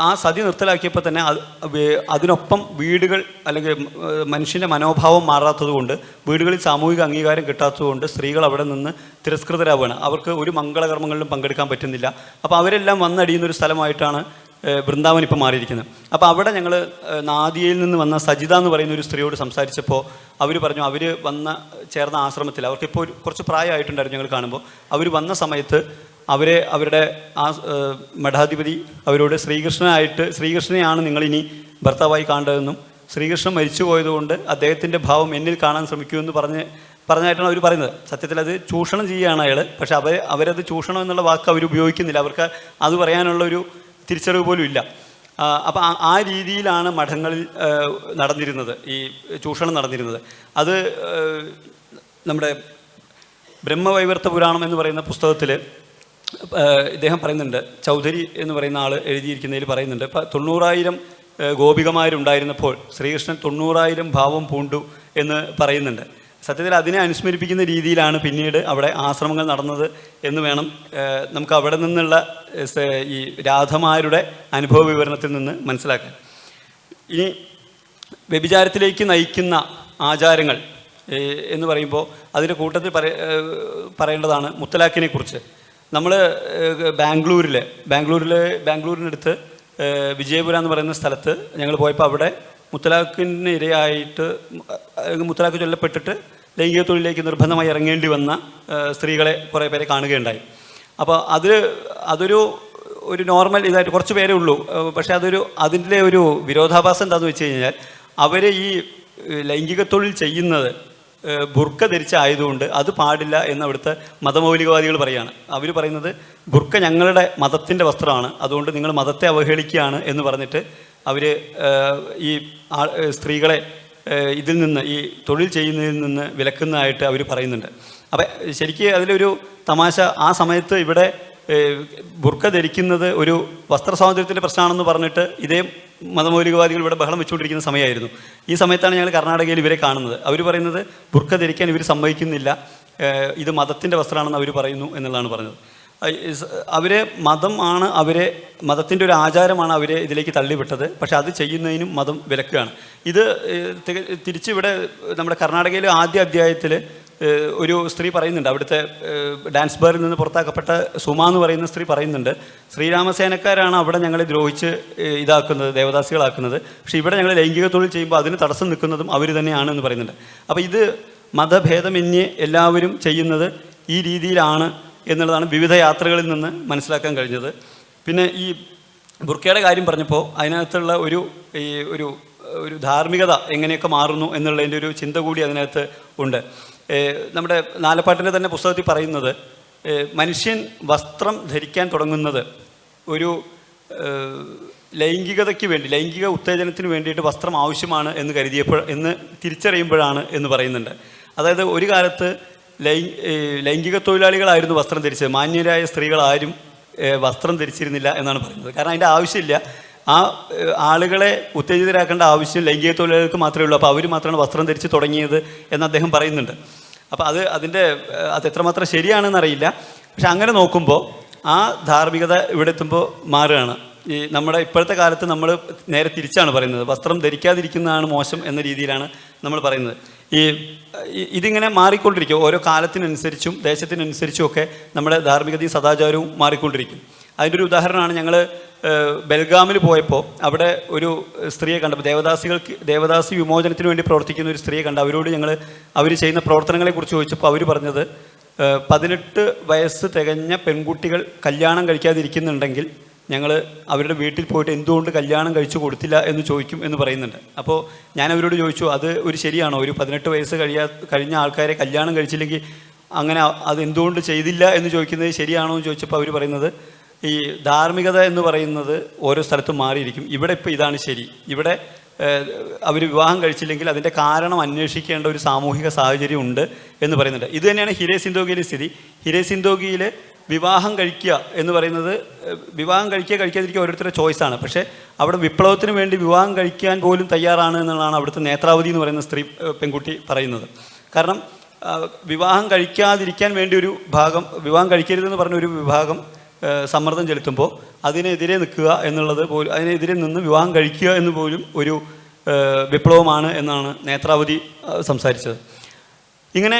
ആ സതി നിർത്തലാക്കിയപ്പോൾ തന്നെ അത് അതിനൊപ്പം വീടുകൾ അല്ലെങ്കിൽ മനുഷ്യന്റെ മനോഭാവം മാറാത്തത് കൊണ്ട് വീടുകളിൽ സാമൂഹിക അംഗീകാരം കിട്ടാത്തതുകൊണ്ട് സ്ത്രീകൾ അവിടെ നിന്ന് തിരസ്കൃതരാവുകയാണ്. അവർക്ക് ഒരു മംഗളകർമ്മങ്ങളിലും പങ്കെടുക്കാൻ പറ്റുന്നില്ല. അപ്പോൾ അവരെല്ലാം വന്നടിയുന്ന ഒരു സ്ഥലമായിട്ടാണ് വൃന്ദാവൻ ഇപ്പോൾ മാറിയിരിക്കുന്നത്. അപ്പോൾ അവിടെ ഞങ്ങൾ നാദിയയിൽ നിന്ന് വന്ന സജിത എന്ന് പറയുന്ന ഒരു സ്ത്രീയോട് സംസാരിച്ചപ്പോൾ അവർ പറഞ്ഞു അവർ വന്ന ചേർന്ന ആശ്രമത്തിൽ അവർക്കിപ്പോൾ ഒരു കുറച്ച് പ്രായമായിട്ടുണ്ടായിരുന്നു ഞങ്ങൾ കാണുമ്പോൾ അവർ വന്ന സമയത്ത് അവരെ അവരുടെ ആ മഠാധിപതി അവരോട് ശ്രീകൃഷ്ണനായിട്ട് ശ്രീകൃഷ്ണനെയാണ് നിങ്ങളിനി ഭർത്താവായി കാണേണ്ടതെന്നും ശ്രീകൃഷ്ണൻ മരിച്ചു പോയതുകൊണ്ട് അദ്ദേഹത്തിന്റെ ഭാവം എന്നിൽ കാണാൻ ശ്രമിക്കൂ എന്ന് പറഞ്ഞ് പറഞ്ഞായിട്ടാണ് അവർ പറയുന്നത്. സത്യത്തിൽ അത് ചൂഷണം ചെയ്യുകയാണ് അയാൾ പക്ഷെ അവർ അവരത് ചൂഷണം എന്നുള്ള വാക്ക് അവർ ഉപയോഗിക്കുന്നില്ല. അവർക്ക് അത് പറയാനുള്ള ഒരു തിരിച്ചറിവ് പോലും ഇല്ല. അപ്പോൾ ആ രീതിയിലാണ് മഠങ്ങളിൽ നടന്നിരുന്നത്. ഈ ചൂഷണം നടന്നിരുന്നത്. അത് നമ്മുടെ ബ്രഹ്മവൈവർത്ത പുരാണം എന്ന് പറയുന്ന പുസ്തകത്തിൽ ഇദ്ദേഹം പറയുന്നുണ്ട് ചൗധരി എന്ന് പറയുന്ന ആൾ എഴുതിയിരിക്കുന്നതിൽ പറയുന്നുണ്ട് ഇപ്പം തൊണ്ണൂറായിരം ഗോപികമാരുണ്ടായിരുന്നപ്പോൾ ശ്രീകൃഷ്ണൻ തൊണ്ണൂറായിരം ഭാവം പൂണ്ടു എന്ന് പറയുന്നുണ്ട്. സത്യത്തിൽ അതിനെ അനുസ്മരിപ്പിക്കുന്ന രീതിയിലാണ് പിന്നീട് അവിടെ ആശ്രമങ്ങൾ നടന്നത് എന്ന് വേണം നമുക്ക് അവിടെ നിന്നുള്ള ഈ രാധമാരുടെ അനുഭവ വിവരണത്തിൽ നിന്ന് മനസ്സിലാക്കാൻ. ഇനി വ്യഭിചാരത്തിലേക്ക് നയിക്കുന്ന ആചാരങ്ങൾ എന്ന് പറയുമ്പോൾ അതിന്റെ കൂട്ടത്തിൽ പറയേണ്ടതാണ് മുത്തലാഖിനെ കുറിച്ച് നമ്മൾ ബാംഗ്ലൂരിൽ ബാംഗ്ലൂരിൽ ബാംഗ്ലൂരിനടുത്ത് വിജയപുര എന്ന് പറയുന്ന സ്ഥലത്ത് ഞങ്ങൾ പോയപ്പോൾ അവിടെ മുത്തലാഖിന് ഇരയായിട്ട് മുത്തലാഖ് ചൊല്ലപ്പെട്ടിട്ട് ലൈംഗിക തൊഴിലേക്ക് നിർബന്ധമായി ഇറങ്ങേണ്ടി വന്ന സ്ത്രീകളെ കുറേ പേരെ കാണുകയുണ്ടായി. അപ്പോൾ അത് അതൊരു ഒരു നോർമൽ ഇതായിട്ട് കുറച്ച് പേരേ ഉള്ളൂ. പക്ഷേ അതൊരു അതിന്റെ ഒരു വിരോധാഭാസം എന്താണെന്ന് വെച്ച് കഴിഞ്ഞാൽ അവർ ഈ ലൈംഗിക തൊഴിൽ ചെയ്യുന്നത് ബുർക്ക ധരിച്ചായതുകൊണ്ട് അത് പാടില്ല എന്ന് അവിടുത്തെ മതമൗലികവാദികൾ പറയുകയാണ് അവർ പറയുന്നത് ബുർക്ക ഞങ്ങളുടെ മതത്തിന്റെ വസ്ത്രമാണ്. അതുകൊണ്ട് നിങ്ങൾ മതത്തെ അവഹേളിക്കുകയാണ് എന്ന് പറഞ്ഞിട്ട് അവർ ഈ സ്ത്രീകളെ ഇതിൽ നിന്ന് ഈ തൊഴിൽ ചെയ്യുന്നതിൽ നിന്ന് വിലക്കുന്നതായിട്ട് അവർ പറയുന്നുണ്ട്. അപ്പം ശരിക്ക് അതിലൊരു തമാശ ആ സമയത്ത് ഇവിടെ ബുർക്ക ധരിക്കുന്നത് ഒരു വസ്ത്ര സ്വാതന്ത്ര്യത്തിന്റെ പ്രശ്നമാണെന്ന് പറഞ്ഞിട്ട് ഇതേ മതമൗലികവാദികൾ ഇവിടെ ബഹളം വെച്ചുകൊണ്ടിരിക്കുന്ന സമയമായിരുന്നു. ഈ സമയത്താണ് ഞങ്ങൾ കർണാടകയിൽ ഇവരെ കാണുന്നത്. അവർ പറയുന്നത് ബുർക്ക ധരിക്കാൻ ഇവർ സമ്മതിക്കുന്നില്ല. ഇത് മതത്തിന്റെ വസ്ത്രമാണെന്ന് അവർ പറയുന്നു എന്നുള്ളതാണ് പറഞ്ഞത്. അവരെ മതം ആണ് അവരെ മതത്തിന്റെ ഒരു ആചാരമാണ് അവരെ ഇതിലേക്ക് തള്ളിവിട്ടത്. പക്ഷെ അത് ചെയ്യുന്നതിനും മതം വിലക്കുകയാണ്. ഇത് തിരിച്ചിവിടെ നമ്മുടെ കർണാടകയിലെ ആദ്യ അധ്യായത്തിൽ ഒരു സ്ത്രീ പറയുന്നുണ്ട്. അവിടുത്തെ ഡാൻസ് ബാറിൽ നിന്ന് പുറത്താക്കപ്പെട്ട സുമ എന്ന് പറയുന്ന സ്ത്രീ പറയുന്നുണ്ട്. ശ്രീരാമസേനക്കാരാണ് അവിടെ ഞങ്ങളെ ദ്രോഹിച്ച് ഇതാക്കുന്നത് ദേവദാസികളാക്കുന്നത്. പക്ഷേ ഇവിടെ ഞങ്ങൾ ലൈംഗിക തൊഴിൽ ചെയ്യുമ്പോൾ അതിന് തടസ്സം നിൽക്കുന്നതും അവർ തന്നെയാണ് എന്ന് പറയുന്നുണ്ട്. അപ്പോൾ ഇത് മതഭേദമന്യേ എല്ലാവരും ചെയ്യുന്നത് ഈ രീതിയിലാണ് എന്നുള്ളതാണ് വിവിധ യാത്രകളിൽ നിന്ന് മനസ്സിലാക്കാൻ കഴിഞ്ഞത്. പിന്നെ ഈ ബുർക്കയുടെ കാര്യം പറഞ്ഞപ്പോൾ അതിനകത്തുള്ള ഒരു ഈ ഒരു ഒരു ധാർമ്മികത എങ്ങനെയൊക്കെ മാറുന്നു എന്നുള്ളതിന്റെ ഒരു ചിന്ത കൂടി അതിനകത്ത് ഉണ്ട്. നമ്മുടെ നാലപ്പാട്ടിന്റെ തന്നെ പുസ്തകത്തിൽ പറയുന്നത് മനുഷ്യൻ വസ്ത്രം ധരിക്കാൻ തുടങ്ങുന്നത് ഒരു ലൈംഗികതയ്ക്ക് വേണ്ടി ലൈംഗിക ഉത്തേജനത്തിന് വേണ്ടിയിട്ട് വസ്ത്രം ആവശ്യമാണ് എന്ന് കരുതിയപ്പോൾ എന്ന് തിരിച്ചറിയുമ്പോഴാണ് എന്ന് പറയുന്നുണ്ട്. അതായത് ഒരു കാലത്ത് ലൈ ലൈംഗിക തൊഴിലാളികളായിരുന്നു വസ്ത്രം ധരിച്ചത്. മാന്യരായ സ്ത്രീകളാരും വസ്ത്രം ധരിച്ചിരുന്നില്ല എന്നാണ് പറയുന്നത്. കാരണം അതിന്റെ ആവശ്യമില്ല. ആ ആളുകളെ ഉത്തേജിതരാക്കേണ്ട ആവശ്യം ലൈംഗിക തൊഴിലാളികൾക്ക് മാത്രമേ ഉള്ളൂ. അപ്പോൾ അവർ മാത്രമാണ് വസ്ത്രം ധരിച്ച് തുടങ്ങിയത് എന്ന് അദ്ദേഹം പറയുന്നുണ്ട്. അപ്പോൾ അത് അതിന്റെ അത് എത്രമാത്രം ശരിയാണെന്നറിയില്ല. പക്ഷെ അങ്ങനെ നോക്കുമ്പോൾ ആ ധാർമ്മികത ഇവിടെ എത്തുമ്പോൾ മാറുകയാണ്. ഈ നമ്മുടെ ഇപ്പോഴത്തെ കാലത്ത് നമ്മൾ നേരെ തിരിച്ചാണ് പറയുന്നത്. വസ്ത്രം ധരിക്കാതിരിക്കുന്നതാണ് മോശം എന്ന രീതിയിലാണ് നമ്മൾ പറയുന്നത്. ഈ- ഇതിങ്ങനെ മാറിക്കൊണ്ടിരിക്കും. ഓരോ കാലത്തിനനുസരിച്ചും ദേശത്തിനനുസരിച്ചും ഒക്കെ നമ്മുടെ ധാർമ്മികതയും സദാചാരവും മാറിക്കൊണ്ടിരിക്കും. അതിന്റെ ഒരു ഉദാഹരണമാണ് ഞങ്ങൾ ബൽഗാമിൽ പോയപ്പോൾ അവിടെ ഒരു സ്ത്രീയെ കണ്ടപ്പോൾ ദേവദാസികൾക്ക് ദേവദാസി വിമോചനത്തിന് വേണ്ടി പ്രവർത്തിക്കുന്ന ഒരു സ്ത്രീയെ കണ്ട് അവരോട് ഞങ്ങൾ അവർ ചെയ്യുന്ന പ്രവർത്തനങ്ങളെക്കുറിച്ച് ചോദിച്ചപ്പോൾ അവർ പറഞ്ഞത് പതിനെട്ട് വയസ്സ് തികഞ്ഞ പെൺകുട്ടികൾ കല്യാണം കഴിക്കാതിരിക്കുന്നുണ്ടെങ്കിൽ ഞങ്ങൾ അവരുടെ വീട്ടിൽ പോയിട്ട് എന്തുകൊണ്ട് കല്യാണം കഴിച്ചു കൊടുത്തില്ല എന്ന് ചോദിക്കും എന്ന് പറയുന്നുണ്ട്. അപ്പോൾ ഞാൻ അവരോട് ചോദിച്ചു അത് ഒരു ശരിയാണോ? ഒരു പതിനെട്ട് വയസ്സ് കഴിയാ കഴിഞ്ഞ ആൾക്കാരെ കല്യാണം കഴിച്ചില്ലെങ്കിൽ അങ്ങനെ അത് എന്തുകൊണ്ട് ചെയ്തില്ല എന്ന് ചോദിക്കുന്നത് ശരിയാണോ എന്ന് ചോദിച്ചപ്പോൾ അവർ പറയുന്നത് ഈ ധാർമ്മികത എന്ന് പറയുന്നത് ഓരോ സ്ഥലത്തും മാറിയിരിക്കും. ഇവിടെ ഇപ്പോൾ ഇതാണ് ശരി. ഇവിടെ അവർ വിവാഹം കഴിച്ചില്ലെങ്കിൽ അതിന്റെ കാരണം അന്വേഷിക്കേണ്ട ഒരു സാമൂഹിക സാഹചര്യം ഉണ്ട് എന്ന് പറയുന്നുണ്ട്. ഇത് തന്നെയാണ് ഹിരേ സിന്തോഗിയിലെ സ്ഥിതി. ഹിരേ സിന്തോഗിയിൽ വിവാഹം കഴിക്കുക എന്ന് പറയുന്നത് വിവാഹം കഴിക്കുക കഴിക്കാതിരിക്കുക ഓരോരുത്തരുടെ ചോയ്സാണ് പക്ഷേ അവിടെ വിപ്ലവത്തിന് വേണ്ടി വിവാഹം കഴിക്കാൻ പോലും തയ്യാറാണ് എന്നുള്ളതാണ് അവിടുത്തെ നേത്രാവതി എന്ന് പറയുന്ന സ്ത്രീ പെൺകുട്ടി പറയുന്നത്. കാരണം വിവാഹം കഴിക്കാതിരിക്കാൻ വേണ്ടി ഒരു ഭാഗം വിവാഹം കഴിക്കരുതെന്ന് പറഞ്ഞ ഒരു വിഭാഗം സമ്മർദ്ദം ചെലുത്തുമ്പോൾ അതിനെതിരെ നിൽക്കുക എന്നുള്ളത് പോലും അതിനെതിരെ നിന്ന് വിവാഹം കഴിക്കുക എന്ന് പോലും ഒരു വിപ്ലവമാണ് എന്നാണ് നേത്രാവതി സംസാരിച്ചത്. ഇങ്ങനെ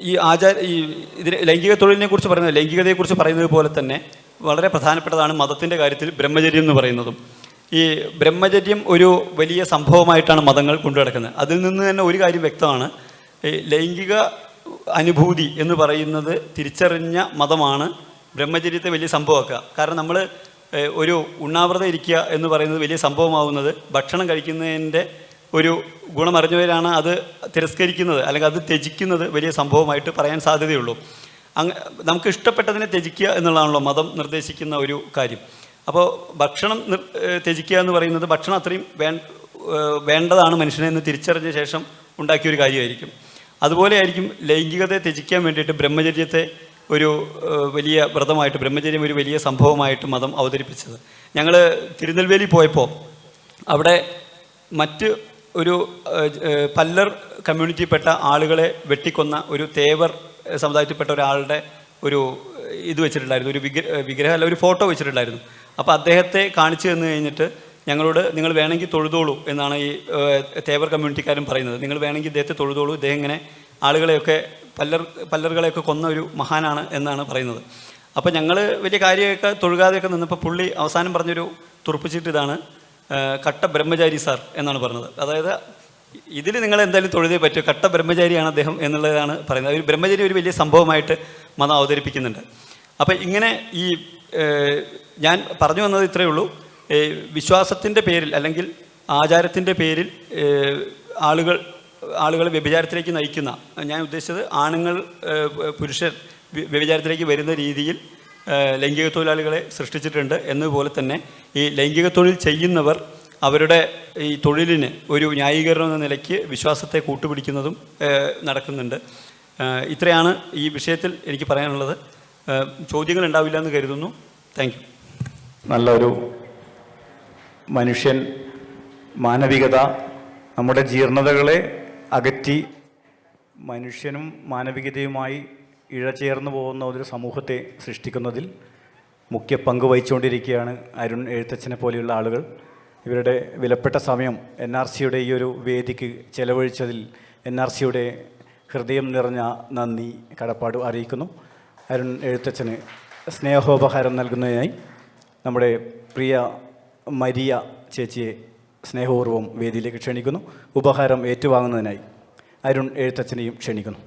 ഈ ആചാര ഈ ഇതിന് ലൈംഗിക തൊഴിലിനെ കുറിച്ച് പറയുന്നത് ലൈംഗികതയെക്കുറിച്ച് പറയുന്നത് പോലെ തന്നെ വളരെ പ്രധാനപ്പെട്ടതാണ് മതത്തിന്റെ കാര്യത്തിൽ ബ്രഹ്മചര്യം എന്ന് പറയുന്നതും. ഈ ബ്രഹ്മചര്യം ഒരു വലിയ സംഭവമായിട്ടാണ് മതങ്ങൾ കൊണ്ടുനടക്കുന്നത് അതിൽ നിന്ന് തന്നെ ഒരു കാര്യം വ്യക്തമാണ്. ലൈംഗിക അനുഭൂതി എന്ന് പറയുന്നത് തിരിച്ചറിഞ്ഞ മതമാണ് ബ്രഹ്മചര്യത്തെ വലിയ സംഭവമാക്കുക. കാരണം നമ്മൾ ഒരു ഉണ്ണാവൃതം ഇരിക്കുക എന്ന് പറയുന്നത് വലിയ സംഭവമാവുന്നത് ഭക്ഷണം കഴിക്കുന്നതിന്റെ ഒരു ഗുണമറിഞ്ഞവരാണ് അത് തിരസ്കരിക്കുന്നത് അല്ലെങ്കിൽ അത് ത്യജിക്കുന്നത് വലിയ സംഭവമായിട്ട് പറയാൻ സാധ്യതയുള്ളൂ. അങ്ങ് നമുക്ക് ഇഷ്ടപ്പെട്ടതിനെ ത്യജിക്കുക എന്നുള്ളതാണല്ലോ മതം നിർദ്ദേശിക്കുന്ന ഒരു കാര്യം. അപ്പോൾ ഭക്ഷണം ത്യജിക്കുക എന്ന് പറയുന്നത് ഭക്ഷണം അത്രയും വേണ്ടതാണ് മനുഷ്യനെ എന്ന് തിരിച്ചറിഞ്ഞ ശേഷം ഉണ്ടാക്കിയൊരു കാര്യമായിരിക്കും. അതുപോലെ ആയിരിക്കും ലൈംഗികതയെ ത്യജിക്കാൻ വേണ്ടിയിട്ട് ബ്രഹ്മചര്യത്തെ ഒരു വലിയ വ്രതമായിട്ട് ബ്രഹ്മചര്യം ഒരു വലിയ സംഭവമായിട്ട് മതം അവതരിപ്പിച്ചത്. ഞങ്ങൾ തിരുനെൽവേലി പോയപ്പോൾ അവിടെ മറ്റ് ഒരു പല്ലർ കമ്മ്യൂണിറ്റിയിൽപ്പെട്ട ആളുകളെ വെട്ടിക്കൊന്ന ഒരു തേവർ സമുദായത്തിൽപ്പെട്ട ഒരാളുടെ ഒരു ഇത് വെച്ചിട്ടുണ്ടായിരുന്നു. ഒരു വിഗ്ര ഏഹ്, വിഗ്രഹം അല്ല ഒരു ഫോട്ടോ വെച്ചിട്ടുണ്ടായിരുന്നു. അപ്പോൾ അദ്ദേഹത്തെ കാണിച്ചു തന്നു കഴിഞ്ഞിട്ട് ഞങ്ങളോട് നിങ്ങൾ വേണമെങ്കിൽ തൊഴുതോളൂ എന്നാണ് ഈ തേവർ കമ്മ്യൂണിറ്റിക്കാരും പറയുന്നത്. നിങ്ങൾ വേണമെങ്കിൽ ഇദ്ദേഹത്തെ തൊഴുതോളൂ. ഇദ്ദേഹം ഇങ്ങനെ ആളുകളെയൊക്കെ പല്ലർ പല്ലറുകളെയൊക്കെ കൊന്ന ഒരു മഹാനാണ് എന്നാണ് പറയുന്നത്. അപ്പോൾ ഞങ്ങൾ വലിയ കാര്യമൊക്കെ തൊഴുകാതെയൊക്കെ നിന്നപ്പോൾ പുള്ളി അവസാനം പറഞ്ഞൊരു തുറപ്പിച്ചിട്ട് ഇതാണ് കട്ട ബ്രഹ്മചാരി സാർ എന്നാണ് പറഞ്ഞത്. അതായത് ഇതിൽ നിങ്ങൾ എന്തായാലും തൊഴുതേ പറ്റൂ കട്ട ബ്രഹ്മചാരിയാണ് അദ്ദേഹം എന്നുള്ളതാണ് പറയുന്നത്. ഒരു ബ്രഹ്മചാരി ഒരു വലിയ സംഭവമായിട്ട് മതം അവതരിപ്പിക്കുന്നുണ്ട്. അപ്പം ഇങ്ങനെ ഈ ഞാൻ പറഞ്ഞു വന്നത് ഇത്രയേ ഉള്ളൂ. വിശ്വാസത്തിന്റെ പേരിൽ അല്ലെങ്കിൽ ആചാരത്തിന്റെ പേരിൽ ആളുകൾ ആളുകൾ വ്യഭിചാരത്തിലേക്ക് നയിക്കുന്ന ഞാൻ ഉദ്ദേശിച്ചത് ആണുങ്ങൾ പുരുഷർ വ്യഭിചാരത്തിലേക്ക് വരുന്ന രീതിയിൽ ലൈംഗിക തൊഴിലാളികളെ സൃഷ്ടിച്ചിട്ടുണ്ട് എന്നതുപോലെ തന്നെ ഈ ലൈംഗിക തൊഴിൽ ചെയ്യുന്നവർ അവരുടെ ഈ തൊഴിലിന് ഒരു ന്യായീകരണം എന്ന നിലയ്ക്ക് വിശ്വാസത്തെ കൂട്ടുപിടിക്കുന്നതും നടക്കുന്നുണ്ട്. ഇത്രയാണ് ഈ വിഷയത്തിൽ എനിക്ക് പറയാനുള്ളത്. ചോദ്യങ്ങൾ ഉണ്ടാവില്ല എന്ന് കരുതുന്നു. താങ്ക് നല്ലൊരു മനുഷ്യൻ മാനവികത നമ്മുടെ ജീർണതകളെ അകറ്റി മനുഷ്യനും മാനവികതയുമായി ഇഴചേർന്നു പോകുന്ന ഒരു സമൂഹത്തെ സൃഷ്ടിക്കുന്നതിൽ മുഖ്യ പങ്ക് വഹിച്ചുകൊണ്ടിരിക്കുകയാണ് അരുൺ എഴുത്തച്ഛനെ പോലെയുള്ള ആളുകൾ. ഇവരുടെ വിലപ്പെട്ട സമയം എൻ ആർ സിയുടെ ഈ ഒരു വേദിക്ക് ചെലവഴിച്ചതിൽ എൻ ആർ സിയുടെ ഹൃദയം നിറഞ്ഞ നന്ദി കടപ്പാട് അറിയിക്കുന്നു. അരുൺ എഴുത്തച്ഛന് സ്നേഹോപഹാരം നൽകുന്നതിനായി നമ്മുടെ പ്രിയ മരിയ ചേച്ചിയെ സ്നേഹപൂർവം വേദിയിലേക്ക് ക്ഷണിക്കുന്നു. ഉപഹാരം ഏറ്റുവാങ്ങുന്നതിനായി അരുൺ എഴുത്തച്ഛനെയും ക്ഷണിക്കുന്നു.